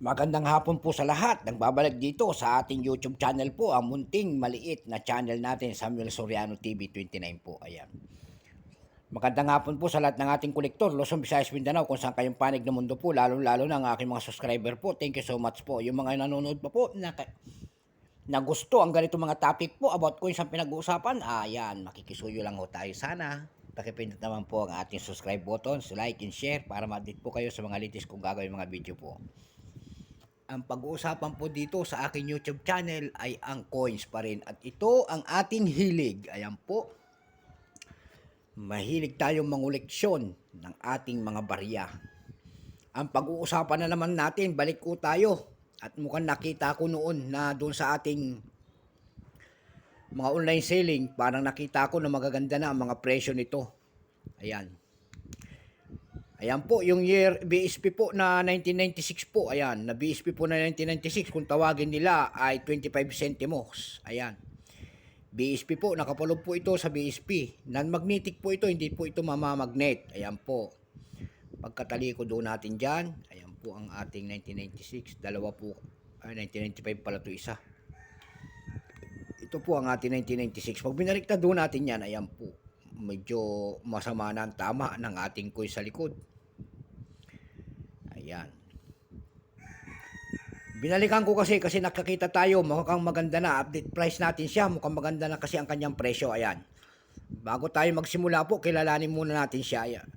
Magandang hapon po sa lahat. Nagbabalik dito sa ating YouTube channel po, ang munting maliit na channel natin, Samuel Soriano TV 29 po. Ayan. Magandang hapon po sa lahat ng ating kolektor, Luzon, Visayas, Mindanao, kung saan kayong panig ng mundo po, lalo-lalo na ang aking mga subscriber po. Thank you so much po. Yung mga nanonood pa po, na, na gusto ang ganito mga topic po about coins ang pinag-uusapan, ayan, makikisuyo lang ho tayo sana. Pakipindot naman po ang ating subscribe buttons, like and share para ma-update po kayo sa mga latest kung gagawin mga video po. Ang pag-uusapan po dito sa aking YouTube channel ay ang coins pa rin. At ito ang ating hilig. Ayan po. Mahilig tayong manguleksyon ng ating mga barya. Ang pag-uusapan na naman natin, balik ko tayo. At mukhang nakita ko noon na doon sa ating mga online selling, parang nakita ko na magaganda na ang mga presyo nito. Ayan. Ayan po, yung year BSP po na 1996 po, ayan, na BSP po na 1996, kung tawagin nila ay 25 centimos. Ayan. BSP po, nakapulog po ito sa BSP. Non-magnetic po ito, hindi po ito mamamagnet. Ayan po. Pagkataliko doon natin dyan, ayan po ang ating 1996. Dalawa po, ay 1995 pala ito isa. Ito po ang ating 1996. Pag binaliktad doon natin yan, ayan po. Medyo masama na ang tama ng ating coin sa likod. Ayan. Binalikan ko kasi kasi nakakita tayo, mukhang maganda na. Update price natin siya, mukhang maganda na kasi ang kanyang presyo. Ayan. Bago tayo magsimula po, kilalanin muna natin siya. Ayan.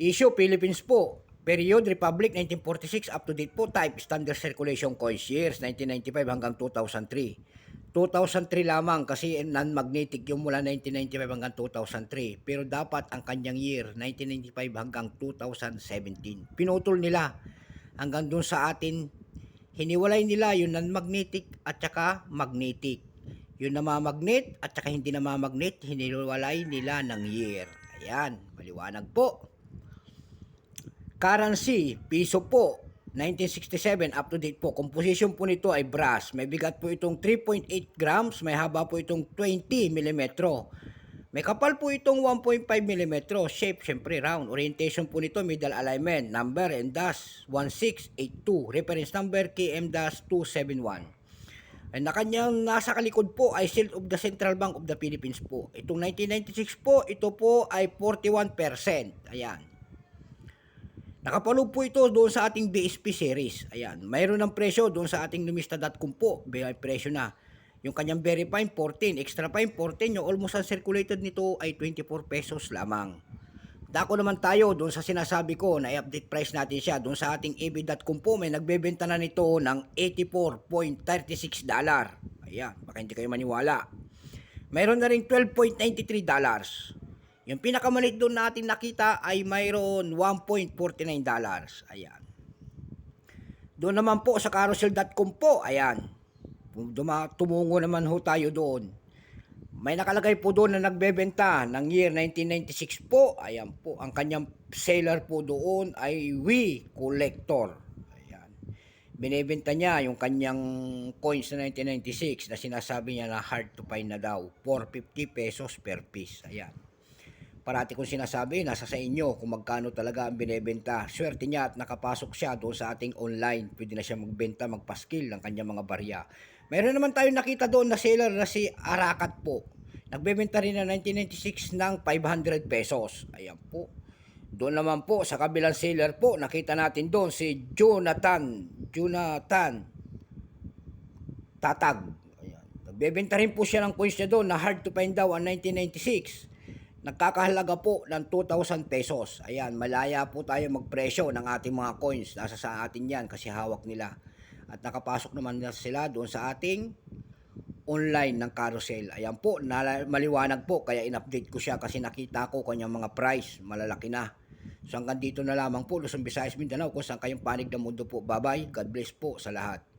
Issue, Philippines po. Period, Republic, 1946, up to date po. Type, Standard Circulation Coins, years, 1995 hanggang 2003. 2003 lamang kasi non-magnetic yung mula 1995 hanggang 2003. Pero dapat ang kanyang year, 1995 hanggang 2017. Pinutol nila hanggang dun sa atin, hiniwalay nila yung non-magnetic at saka magnetic. Yung namamagnet at saka hindi namamagnet, hiniwalay nila ng year. Ayan, maliwanag po. Currency, piso po. 1967, up to date po. Composition po nito ay brass. May bigat po itong 3.8 grams. May haba po itong 20 mm. May kapal po itong 1.5 mm. Shape, syempre round. Orientation po nito, middle alignment. Number and dash 1682. Reference number KM-271. And na kanyang nasa kalikod po ay Shield of the Central Bank of the Philippines po. Itong 1996 po, ito po ay 41%. Ayan. Nakapalog po ito doon sa ating BSP series. Ayan. Mayroon ng presyo doon sa ating lumista.com po. May presyo na. Yung kanyang very fine 14, extra fine 14, yung almost uncirculated nito ay 24 pesos lamang. Dako naman tayo doon sa sinasabi ko na i-update price natin siya. Doon sa ating ab.com po may nagbebenta na nito ng 84.36 dollar. Ayan, baka hindi kayo maniwala. Mayroon na rin 12.93 dollars. Yung pinakamalit doon natin nakita ay mayroon 1.49 dollars. Ayan. Doon naman po sa carousel.com po, ayan. Duma, tumungo naman ho tayo doon. May nakalagay po doon na nagbebenta ng year 1996 po. Ayan po, ang kanyang seller po doon ay We Collector. Ayan. Binebenta niya yung kanyang coins na 1996 na sinasabi niya na hard to find na daw. 450 pesos per piece. Ayan parati kong sinasabi, nasa sa inyo kung magkano talaga ang binebenta. Swerte niya at nakapasok siya doon sa ating online. Pwede na siya magbenta, magpaskil ng kanyang mga barya. Meron naman tayo nakita doon na seller na si Arakat po. Nagbebenta rin na 1996 ng 500 pesos. Ayan po. Doon naman po sa kabilang seller po, nakita natin doon si Jonathan. Jonathan Tatag. Ayan. Nagbebenta rin po siya ng coins niya doon na hard to find daw ang 1996 nagkakahalaga po ng 2,000 pesos. Ayan, malaya po tayo magpresyo ng ating mga coins. Nasa sa atin yan kasi hawak nila. At nakapasok naman na sila doon sa ating online ng carousel. Ayan po, maliwanag po. Kaya in-update ko siya kasi nakita ko kanyang mga price. Malalaki na. So hanggang dito na lamang po, Luzon, Visayas, Mindanao. Kung saan kayong panig ng mundo po. Bye-bye. God bless po sa lahat.